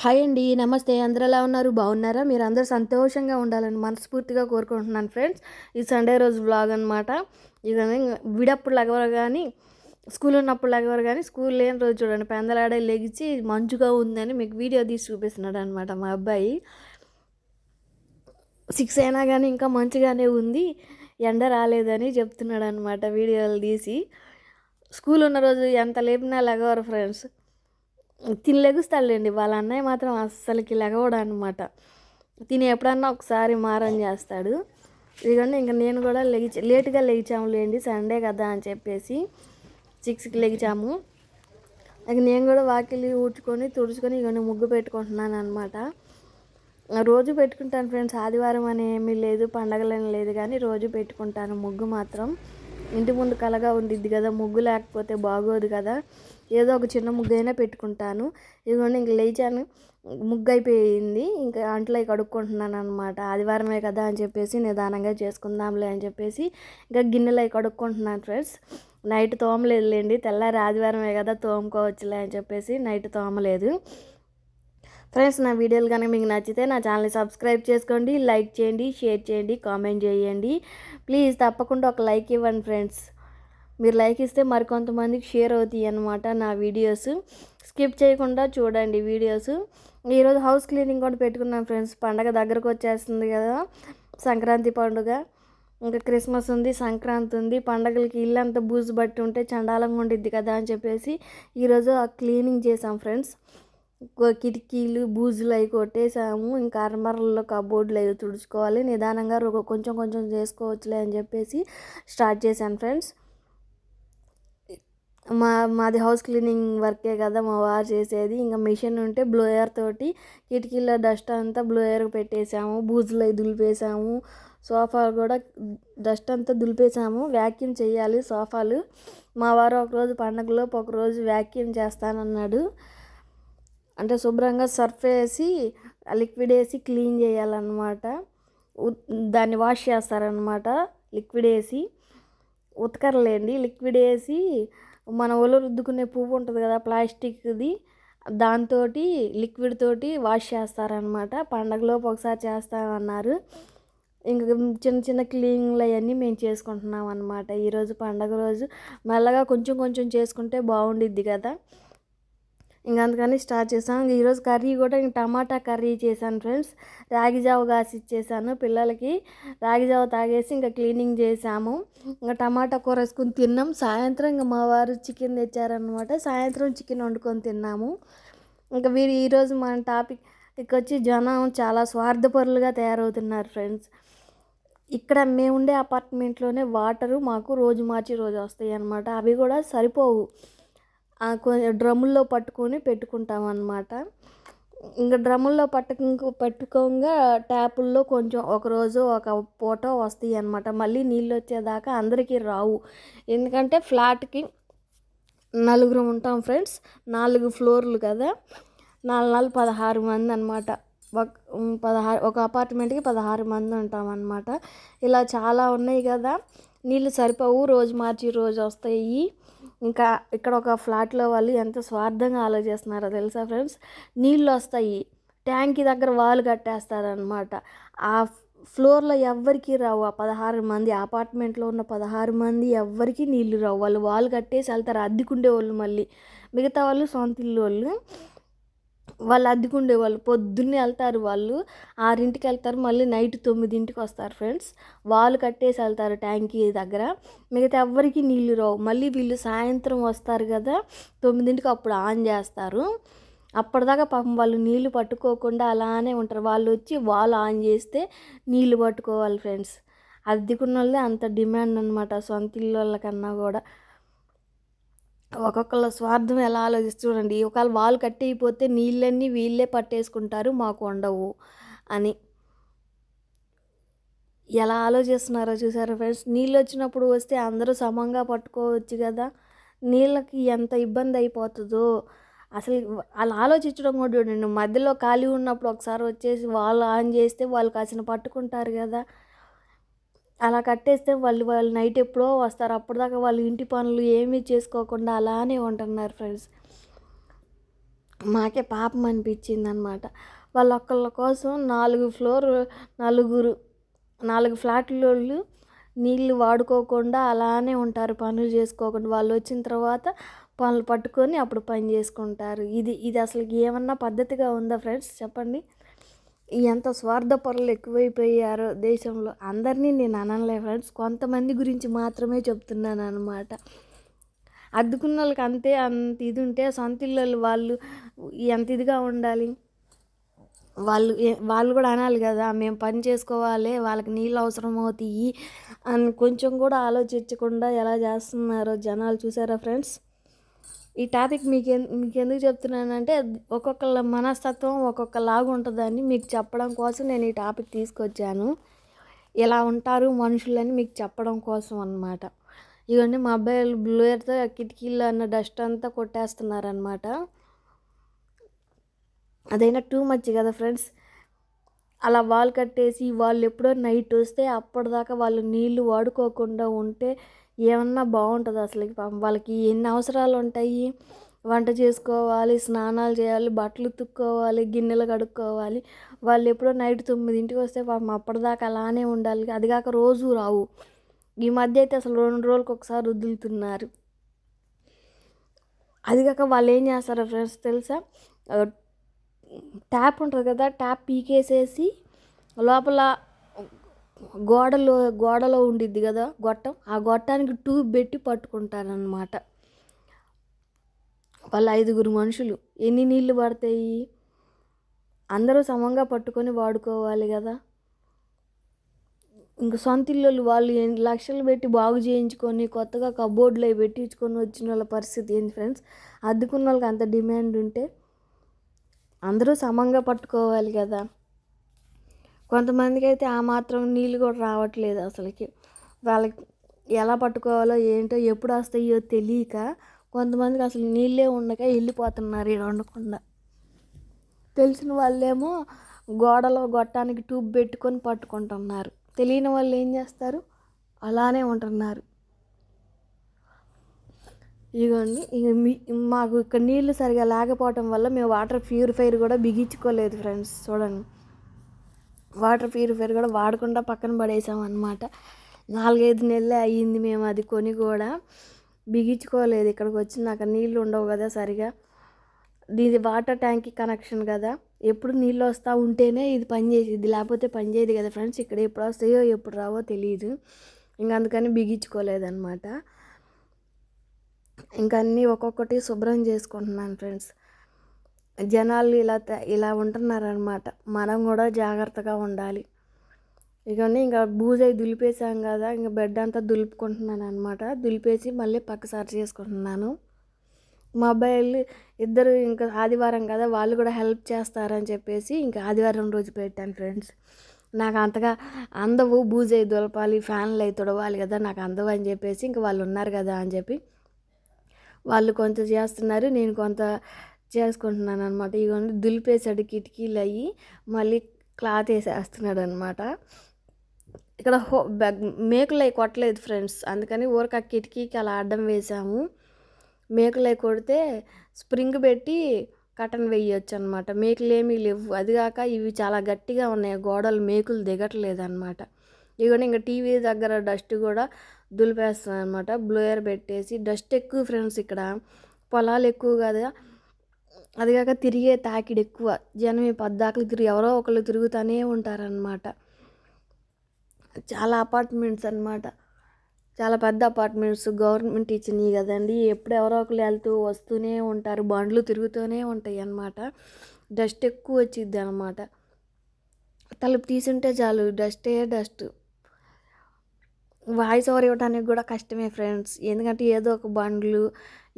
Hi అండి నమస్తే. అందరు ఎలా ఉన్నారు? బాగున్నారా? మీరు అందరూ సంతోషంగా ఉండాలని మనస్ఫూర్తిగా కోరుకుంటున్నాను ఫ్రెండ్స్. ఈ సండే రోజు బ్లాగ్ అనమాట ఇది విడప్పుడు లగవరు కానీ స్కూల్ ఉన్నప్పుడు లగవరు కానీ స్కూల్ లేని రోజు చూడండి పెందలాడే లెగిచి మంచుగా ఉందని మీకు వీడియో తీసి చూపిస్తున్నాడు అనమాట మా అబ్బాయి. సిక్స్ అయినా కానీ ఇంకా మంచిగానే ఉంది. ఎండ రాలేదని చెప్తున్నాడు అనమాట వీడియోలు తీసి. స్కూల్ ఉన్న రోజు ఎంత లేపినా లగవరు ఫ్రెండ్స్. తినలేగుస్తాడులేండి. వాళ్ళ అన్నయ్య మాత్రం అస్సలకి లెగవడు అనమాట తిని ఎప్పుడన్నా ఒకసారి మారం చేస్తాడు. ఇదిగోండి ఇంకా నేను కూడా లెగిచా లేటుగా లేచాములేండి సండే కదా అని చెప్పేసి సిక్స్కి లెగిచాము. ఇక నేను కూడా వాకిలి ఊడ్చుకొని తుడుచుకొని ఇవన్నీ ముగ్గు పెట్టుకుంటున్నాను అనమాట రోజు పెట్టుకుంటాను ఫ్రెండ్స్ ఆదివారం అని ఏమీ లేదు పండగలని లేదు కానీ రోజు పెట్టుకుంటాను ముగ్గు మాత్రం. ఇంటి ముందు కలగా ఉండిద్ది కదా ముగ్గు లేకపోతే బాగోదు కదా. ఏదో ఒక చిన్న ముగ్గు అయినా పెట్టుకుంటాను. ఇదిగోండి ఇంక లేచాను. ముగ్గు అయిపోయింది ఇంకా అంట్లో కడుక్కుంటున్నాను అనమాట ఆదివారమే కదా అని చెప్పేసి నిదానంగా చేసుకుందాంలే అని చెప్పేసి ఇంకా గిన్నెలు అవి కడుక్కుంటున్నాను ఫ్రెండ్స్. నైట్ తోమలేదులేండి. తెల్లారి ఆదివారమే కదా తోముకోవచ్చులే అని చెప్పేసి నైట్ తోమలేదు. ఫ్రెండ్స్ నా వీడియోలు కనుక మీకు నచ్చితే నా ఛానల్ని సబ్స్క్రైబ్ చేసుకోండి లైక్ చేయండి షేర్ చేయండి కామెంట్ చేయండి. ప్లీజ్ తప్పకుండా ఒక లైక్ ఇవ్వండి ఫ్రెండ్స్. మీరు లైక్ ఇస్తే మరికొంతమందికి షేర్ అవుతాయి అనమాట నా వీడియోస్. స్కిప్ చేయకుండా చూడండి వీడియోస్. ఈరోజు హౌస్ క్లీనింగ్ కూడా పెట్టుకున్నాం ఫ్రెండ్స్. పండగ దగ్గరకు వచ్చేస్తుంది కదా సంక్రాంతి పండుగ. ఇంకా క్రిస్మస్ ఉంది సంక్రాంతి ఉంది. పండగలకి ఇల్లు అంతా బూజు బట్టి ఉంటే చండాలంగా ఉండిద్ది కదా అని చెప్పేసి ఈరోజు ఆ క్లీనింగ్ చేసాం ఫ్రెండ్స్. కిటికీలు బూజులు అవి కొట్టేసాము ఇంకా అర్మర్లలో కబోర్డులు అవి తుడుచుకోవాలి. నిదానంగా కొంచెం కొంచెం చేసుకోవచ్చులే అని చెప్పేసి స్టార్ట్ చేశాను ఫ్రెండ్స్. మా మాది హౌస్ క్లీనింగ్ వర్కే కదా మా వారు చేసేది. ఇంకా మిషన్ ఉంటే బ్లోయర్ తోటి కిటికీలో డస్ట్ అంతా బ్లోయర్ పెట్టేసాము బూజులు దులిపేసాము సోఫాలు కూడా డస్ట్ అంతా దులిపేసాము వ్యాక్యూమ్ చేయాలి సోఫాలు. మా వారు ఒకరోజు పండగలోపు ఒకరోజు వ్యాక్యూమ్ చేస్తానన్నాడు. అంటే శుభ్రంగా సర్ఫ్ వేసి లిక్విడ్ వేసి క్లీన్ చేయాలన్నమాట. దాన్ని వాష్ చేస్తారనమాట లిక్విడ్ వేసి. ఉతకరలేండి లిక్విడ్ వేసి మన ఒళ్ళు రుద్దుకునే పువ్వు ఉంటుంది కదా ప్లాస్టిక్ది దాంతో లిక్విడ్ తోటి వాష్ చేస్తారనమాట పండగలోపు ఒకసారి చేస్తామన్నారు. ఇంకా చిన్న చిన్న క్లీనింగ్లు అవన్నీ మేము చేసుకుంటున్నాం అనమాట ఈరోజు పండగ రోజు మెల్లగా కొంచెం కొంచెం చేసుకుంటే బాగుండిద్ది కదా. ఇంక అందుకని స్టార్ట్ చేసాను ఈరోజు కర్రీ కూడా ఇంక టమాటా కర్రీ చేశాను ఫ్రెండ్స్. రాగి జావ కాసి ఇచ్చేసాను పిల్లలకి. రాగి జావ తాగేసి ఇంకా క్లీనింగ్ చేసాము ఇంకా టమాటా కూర వేసుకుని తిన్నాం. సాయంత్రం ఇంకా మా వారు చికెన్ తెచ్చారనమాట సాయంత్రం చికెన్ వండుకొని తిన్నాము. ఇంకా వీరు ఈరోజు మన టాపిక్ ఇక్కడ వచ్చి జనం చాలా స్వార్థపరులుగా తయారవుతున్నారు ఫ్రెండ్స్. ఇక్కడ మేము ఉండే అపార్ట్మెంట్లోనే వాటరు మాకు రోజు మార్చి రోజు వస్తాయి అన్నమాట అవి కూడా సరిపోవు. డ్రమ్ముల్లో పట్టుకొని పెట్టుకుంటాం అన్నమాట ఇంకా డ్రమ్ముల్లో పట్టుకు పెట్టుకోగా ట్యాపుల్లో కొంచెం ఒకరోజు ఒక పూట వస్తాయి అన్నమాట మళ్ళీ నీళ్ళు వచ్చేదాకా అందరికీ రావు. ఎందుకంటే ఫ్లాట్కి నలుగురు ఉంటాం ఫ్రెండ్స్. నాలుగు ఫ్లోర్లు కదా. నాలుగు నాలుగు పదహారు మంది అనమాట ఒక పదహారు ఒక అపార్ట్మెంట్కి పదహారు మంది ఉంటాం అన్నమాట ఇలా చాలా ఉన్నాయి కదా. నీళ్ళు సరిపోవు రోజు మార్చి రోజు వస్తాయి. ఇంకా ఇక్కడ ఒక ఫ్లాట్లో వాళ్ళు ఎంత స్వార్థంగా ఆలోచిస్తున్నారో తెలుసా ఫ్రెండ్స్? నీళ్ళు వస్తాయి. ట్యాంకీ దగ్గర వాళ్ళు కట్టేస్తారనమాట ఆ ఫ్లోర్లో ఎవ్వరికి రావు. ఆ పదహారు మంది అపార్ట్మెంట్లో ఉన్న పదహారు మంది ఎవ్వరికి నీళ్ళు రావు. వాళ్ళు వాళ్ళు కట్టేసి వెళ్తారు. అద్దెకుండే వాళ్ళు మళ్ళీ. మిగతా వాళ్ళు సొంత ఇల్లు వాళ్ళు. వాళ్ళు అద్దెకుండే వాళ్ళు పొద్దున్నే వెళ్తారు వాళ్ళు. ఆరింటికి వెళ్తారు. మళ్ళీ నైట్ తొమ్మిదింటికి వస్తారు ఫ్రెండ్స్. వాళ్ళు కట్టేసి వెళ్తారు ట్యాంకీ దగ్గర. మిగతా ఎవ్వరికి నీళ్ళు రావు. మళ్ళీ వీళ్ళు సాయంత్రం వస్తారు కదా తొమ్మిదింటికి అప్పుడు ఆన్ చేస్తారు. అప్పటిదాకా పాపం వాళ్ళు నీళ్ళు పట్టుకోకుండా అలానే ఉంటారు. వాళ్ళు వచ్చి వాళ్ళు ఆన్ చేస్తే నీళ్ళు పట్టుకోవాలి ఫ్రెండ్స్. అద్దెకున్న వాళ్ళే అంత డిమాండ్ అనమాట సొంత ఇల్లు వాళ్ళకన్నా కూడా. ఒక్కొక్కళ్ళ స్వార్థం ఎలా ఆలోచిస్తూ చూడండి. ఒకవేళ వాళ్ళు కట్టయిపోతే నీళ్ళన్నీ వీళ్ళే పట్టేసుకుంటారు మాకు ఉండవు అని. ఎలా ఆలోచిస్తున్నారో చూసారా ఫ్రెండ్స్? నీళ్ళు వచ్చినప్పుడు వస్తే అందరూ సమంగా పట్టుకోవచ్చు కదా. నీళ్ళకి ఎంత ఇబ్బంది అయిపోతుందో. అసలు వాళ్ళు ఆలోచించడం కూడా చూడండి. మధ్యలో ఖాళీ ఉన్నప్పుడు ఒకసారి వచ్చేసి వాళ్ళు ఆన్ చేస్తే వాళ్ళు కాసిన పట్టుకుంటారు కదా. అలా కట్టేస్తే వాళ్ళు వాళ్ళు నైట్ ఎప్పుడో వస్తారు. అప్పటిదాకా వాళ్ళు ఇంటి పనులు ఏమీ చేసుకోకుండా అలానే ఉంటున్నారు ఫ్రెండ్స్. మాకే పాపం అనిపించింది అనమాట వాళ్ళొక్కళ్ళ కోసం నాలుగు ఫ్లోర్ నలుగురు నాలుగు ఫ్లాట్లు నీళ్ళు వాడుకోకుండా అలానే ఉంటారు. పనులు చేసుకోకుండా వాళ్ళు వచ్చిన తర్వాత పనులు పట్టుకొని అప్పుడు పని చేసుకుంటారు. ఇది ఇది అసలు ఏమన్నా పద్ధతిగా ఉందా ఫ్రెండ్స్? చెప్పండి. ఎంత స్వార్థపరులు ఎక్కువైపోయారో దేశంలో అందరినీ నేను అనలే ఫ్రెండ్స్ కొంతమంది గురించి మాత్రమే చెప్తున్నాను అనమాట అద్దుకున్న వాళ్ళకి అంతే అంత ఇది ఉంటే సొంత ఇళ్ళు వాళ్ళు ఎంత ఇదిగా ఉండాలి? వాళ్ళు వాళ్ళు కూడా అనాలి కదా మేము పని చేసుకోవాలి వాళ్ళకి నీళ్ళు అవసరం అవుతాయి అని కొంచెం కూడా ఆలోచించకుండా ఎలా చేస్తున్నారో జనాలు చూసారా ఫ్రెండ్స్ ఈ టాపిక్ మీకు మీకు ఎందుకు చెప్తున్నానంటే ఒక్కొక్కళ్ళ మనస్తత్వం ఒక్కొక్కలాగా ఉంటుందని మీకు చెప్పడం కోసం నేను ఈ టాపిక్ తీసుకొచ్చాను. ఎలా ఉంటారు మనుషులని మీకు చెప్పడం కోసం అనమాట ఇవన్నీ మా అబ్బాయిలు బ్లూయర్తో కిటికీలు అన్న డస్ట్ అంతా కొట్టేస్తున్నారనమాట అదైనా టూ మచ్ కదా ఫ్రెండ్స్. అలా వాల్ కట్టేసి వాళ్ళు ఎప్పుడో నైట్ వస్తే అప్పటిదాకా వాళ్ళు నీళ్ళు వాడుకోకుండా ఉంటే ఏమన్నా బాగుంటుంది అసలు వాళ్ళకి ఎన్ని అవసరాలు ఉంటాయి? వంట చేసుకోవాలి స్నానాలు చేయాలి బట్టలు ఉతుక్కోవాలి గిన్నెలు కడుక్కోవాలి. వాళ్ళు ఎప్పుడో నైట్ తొమ్మిదింటికి వస్తే పాపం అప్పటిదాకా అలానే ఉండాలి. అది కాక రోజు రావు. ఈ మధ్య అయితే అసలు రెండు రోజులకు ఒకసారి వదులుతున్నారు. అది కాక వాళ్ళు ఏం చేస్తారో ఫ్రెండ్స్ తెలుసా? ట్యాప్ ఉంటుంది కదా ట్యాప్ పీకేసేసి లోపల గోడలో గోడలో ఉండిద్ది కదా గొట్టం. ఆ గొట్టానికి ట్యూబ్ పెట్టి పట్టుకుంటారనమాట వాళ్ళ ఐదుగురు మనుషులు. ఎన్ని నీళ్ళు పడతాయి? అందరూ సమంగా పట్టుకొని వాడుకోవాలి కదా. ఇంక సొంత ఇల్లు వాళ్ళు లక్షలు పెట్టి బాగు చేయించుకొని కొత్తగా కబోర్డ్లో పెట్టించుకొని వచ్చిన వాళ్ళ పరిస్థితి ఏంటి ఫ్రెండ్స్? అద్దుకున్న వాళ్ళకి అంత డిమాండ్ ఉంటే అందరూ సమంగా పట్టుకోవాలి కదా. కొంతమందికి అయితే ఆ మాత్రం నీళ్ళు కూడా రావట్లేదు అసలుకి. వాళ్ళకి ఎలా పట్టుకోవాలో ఏంటో ఎప్పుడు వస్తాయో తెలియక కొంతమందికి అసలు నీళ్ళే ఉండక వెళ్ళిపోతున్నారు ఇక్కడ ఉండకుండా తెలిసిన వాళ్ళేమో గోడలో గొట్టానికి ట్యూబ్ పెట్టుకొని పట్టుకుంటున్నారు. తెలియని వాళ్ళు ఏం చేస్తారు? అలానే ఉంటున్నారు. ఇదిగోండి ఇక మీ మాకు ఇక్కడ నీళ్ళు సరిగా లేకపోవటం వల్ల మేము వాటర్ ప్యూరిఫైర్ కూడా బిగించుకోలేదు ఫ్రెండ్స్. చూడండి. వాటర్ ప్యూరిఫైయర్ కూడా వాడకుండా పక్కన పడేసాం అనమాట నాలుగైదు నెలలే అయ్యింది మేము అది కొని కూడా. బిగించుకోలేదు ఇక్కడికి వచ్చి. నాకు నీళ్ళు ఉండవు కదా సరిగా. దీని వాటర్ ట్యాంక్కి కనెక్షన్ కదా. ఎప్పుడు నీళ్ళు వస్తూ ఉంటేనే ఇది పనిచేసేది. లేకపోతే పనిచేయదు కదా ఫ్రెండ్స్. ఇక్కడ ఎప్పుడు వస్తాయో ఎప్పుడు రావో తెలియదు ఇంకా అందుకని బిగించుకోలేదన్నమాట. ఇంకా అన్నీ ఒక్కొక్కటి శుభ్రం చేసుకుంటున్నాను ఫ్రెండ్స్. జనాలు ఇలా ఇలా ఉంటున్నారనమాట మనం కూడా జాగ్రత్తగా ఉండాలి. ఇవన్నీ ఇంకా బూజై దులిపేసాం కదా ఇంకా బెడ్ అంతా దులుపుకుంటున్నాను అనమాట దులిపేసి మళ్ళీ పక్కసారి చేసుకుంటున్నాను. మా అబ్బాయిలు ఇద్దరు ఇంకా ఆదివారం కదా వాళ్ళు కూడా హెల్ప్ చేస్తారని చెప్పేసి ఇంకా ఆదివారం రోజు పెట్టాను ఫ్రెండ్స్. నాకు అంతగా అందవు బూజై దులపాలి ఫ్యాన్లు అయి తుడవాలి కదా నాకు అందవు అని చెప్పేసి ఇంకా వాళ్ళు ఉన్నారు కదా అని చెప్పి వాళ్ళు కొంత చేస్తున్నారు నేను కొంత చేసుకుంటున్నాను అనమాట ఇవన్నీ దులిపేసాడు కిటికీలు అయ్యి మళ్ళీ క్లాత్ వేసేస్తున్నాడు అనమాట ఇక్కడ హో మేకులు అవి కొట్టలేదు ఫ్రెండ్స్. అందుకని ఊరికి ఆ కిటికీకి అలా అడ్డం వేసాము మేకులు అవి కొడితే స్ప్రింగ్ పెట్టి కటన్ వేయచ్చు అనమాట మేకులు ఏమీ లేవు. అది కాక ఇవి చాలా గట్టిగా ఉన్నాయి. గోడలు మేకులు దిగట్లేదు అనమాట ఇవన్నీ ఇంకా టీవీ దగ్గర డస్ట్ కూడా దులిపేస్తాను అనమాట బ్లోయర్ పెట్టేసి డస్ట్ ఎక్కువ ఫ్రెండ్స్ ఇక్కడ. పొలాలు ఎక్కువ కదా. అది కాక తిరిగే తాకిడి ఎక్కువ. జనం ఈ పద్దాకులు తిరిగి ఎవరో ఒకళ్ళు తిరుగుతూనే ఉంటారనమాట చాలా అపార్ట్మెంట్స్ అనమాట చాలా పెద్ద అపార్ట్మెంట్స్. గవర్నమెంట్ ఇచ్చినవి కదండి. ఎప్పుడు ఎవరో ఒకరు వెళ్తూ వస్తూనే ఉంటారు. బండ్లు తిరుగుతూనే ఉంటాయి అన్నమాట. డస్ట్ ఎక్కువ వచ్చిద్ది అనమాట తలుపు తీసుంటే చాలు. డస్టే డస్ట్. వాయిస్ ఓవర్ ఇవ్వడానికి కూడా కష్టమే ఫ్రెండ్స్. ఎందుకంటే ఏదో ఒక బండ్లు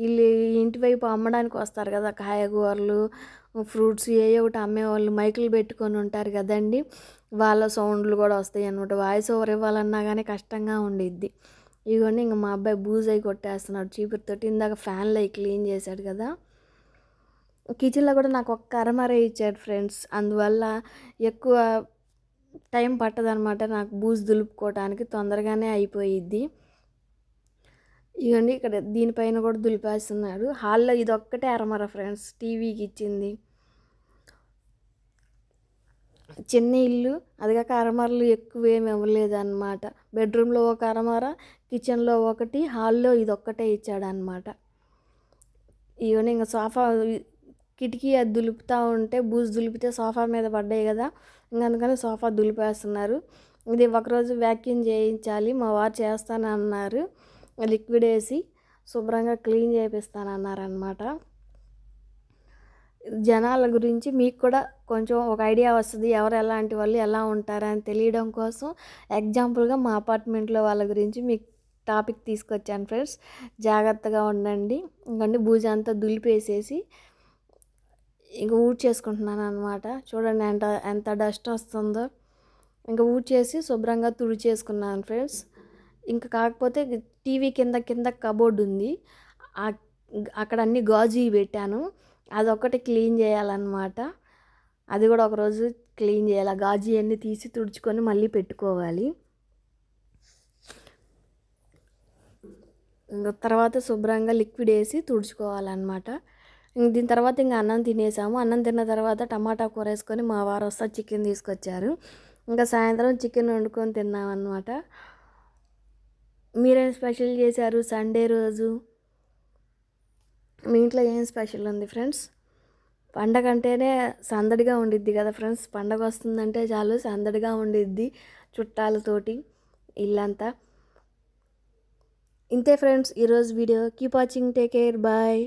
వీళ్ళు ఇంటి వైపు అమ్మడానికి వస్తారు కదా కాయగూరలు ఫ్రూట్స్ ఏ ఒకటి అమ్మేవాళ్ళు మైకులు పెట్టుకొని ఉంటారు కదండి. వాళ్ళ సౌండ్లు కూడా వస్తాయి అనమాట వాయిస్ ఓవర్ ఇవ్వాలన్నా కానీ కష్టంగా ఉండిద్ది. ఇదిగోండి ఇంకా మా అబ్బాయి బూజ్ కొట్టేస్తున్నాడు. చీపురుతోటి ఇందాక ఫ్యాన్లు అవి క్లీన్ చేశాడు కదా. కిచెన్లో కూడా నాకు ఒక్క అరమర ఇచ్చాడు ఫ్రెండ్స్. అందువల్ల ఎక్కువ టైం పట్టదనమాట నాకు బూజు దులుపుకోవటానికి. తొందరగానే అయిపోయిద్ది. ఇవన్నీ ఇక్కడ దీనిపైన కూడా దులిపేస్తున్నాడు. హాల్లో ఇది ఒక్కటే అరమర ఫ్రెండ్స్ టీవీకి ఇచ్చింది. చిన్న ఇల్లు అది కాక అరమరలు ఎక్కువ ఏమి ఇవ్వలేదు అనమాట బెడ్రూమ్లో ఒక అరమర కిచెన్లో ఒకటి హాల్లో ఇది ఒక్కటే ఇచ్చాడనమాట ఇవన్నీ ఇంకా సోఫా కిటికీ అది దులుపుతూ ఉంటే బూజు దులిపితే సోఫా మీద పడ్డాయి కదా ఇంకా అందుకని సోఫా దులిపేస్తున్నారు. ఇది ఒకరోజు వ్యాక్యూమ్ చేయించాలి మా వారు చేస్తానన్నారు. లిక్విడ్ వేసి శుభ్రంగా క్లీన్ చేపిస్తానన్నారనమాట జనాల గురించి మీకు కూడా కొంచెం ఒక ఐడియా వస్తుంది. ఎవరు ఎలాంటి వాళ్ళు ఎలా ఉంటారని తెలియడం కోసం ఎగ్జాంపుల్గా మా అపార్ట్మెంట్లో వాళ్ళ గురించి మీకు టాపిక్ తీసుకొచ్చాను ఫ్రెండ్స్. జాగ్రత్తగా ఉండండి. ఇంకండి భూజ అంతా దులిపేసేసి ఇంక ఊడ్చేసుకుంటున్నాను అనమాట చూడండి ఎంత ఎంత డస్ట్ వస్తుందో. ఇంకా ఊడ్చేసి శుభ్రంగా తుడిచేసుకున్నాను ఫ్రెండ్స్. ఇంకా కాకపోతే టీవీ కింద కింద కబోర్డ్ ఉంది. అక్కడ అన్ని గాజు పెట్టాను. అదొకటి క్లీన్ చేయాలన్నమాట. అది కూడా ఒకరోజు క్లీన్ చేయాలి. గాజు అన్నీ తీసి తుడుచుకొని మళ్ళీ పెట్టుకోవాలి. ఇంకా తర్వాత శుభ్రంగా లిక్విడ్ వేసి తుడుచుకోవాలన్నమాట. దీని తర్వాత ఇంకా అన్నం తినేసాము. అన్నం తిన్న తర్వాత టమాటా కూర వేసుకొని మా వారు వస్తా చికెన్ తీసుకొచ్చారు. ఇంకా సాయంత్రం చికెన్ వండుకొని తిన్నామన్నమాట. మీరేం స్పెషల్ చేశారు? సండే రోజు? మీ ఇంట్లో ఏం స్పెషల్ ఉంది ఫ్రెండ్స్? పండగ అంటేనే సందడిగా ఉండిద్ది కదా ఫ్రెండ్స్? పండగ వస్తుందంటే చాలు సందడిగా ఉండిద్ది చుట్టాలతోటి ఇల్లంతా. ఇంతే ఫ్రెండ్స్ ఈరోజు video. Keep watching take care bye